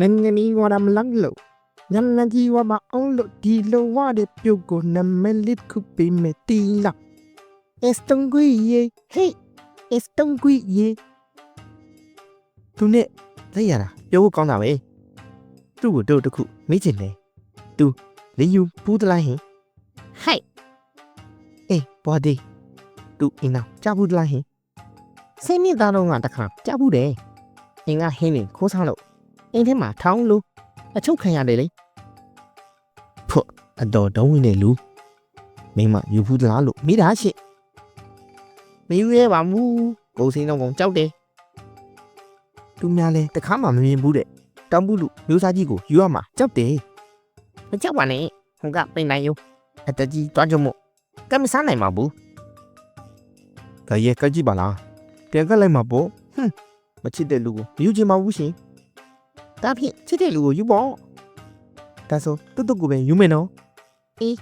ငငနီဝါရမလန်းလို့ညလန်ကြီးဝါမအောင်လို့ဒီလိုဝါတဲ့ပြုတ်ကိုနမလစ်ခုပေးမယ်တီလာအစတုံကွီယေဟေးအစတုံကွီယေသူနဲ့သိရတာပြောဖို့ကောင်းတာပဲသူ့ကိုတို့တစ်ခုမေးချင်တယ်သူလင်းယူပူးတလိုက်ဟင်ဟဲ့အေးဘွားဒီသူအင်းနောက်ကြားဘူးတလားဟင်ဆင်းမြင့်သားတော့ကတခါကြားဘူးတယ်အင်းကဟင်းနေခိုးဆောင်လို့ အင်းထဲမှာထောင်းလို့အချုပ်ခံရတယ်လေဖွတ်အတော်တုံးဝင်နေလူမိမယူဘူးတလားလို့မိတာရှင့်မယူရဲပါဘူးကိုစင်းတော့ကောင်ကြောက်တယ်သူများလဲတခါမှမမြင်ဘူးတဲ့တောင်ဘူးလူမျိုးစားကြီးကိုယူရမှာကြောက်တယ်မကြောက်ပါနဲ့ဟိုကပိန်နိုင်ယူအတကြီးတွားကြမို့ကမစားနိုင်မှာဘူးဒါရဲကကြည့်ပါလားပြန်ကလိုက်မှာပေါ့ဟွန်းမချစ်တဲ့လူကိုမယူချင်ပါဘူးရှင် ဒါဖြင့်ချစ်တဲ့လူကိုယူပေါ့ဒါဆိုတွတ်တွတ်ကိုပဲယူမယ်နော်အေး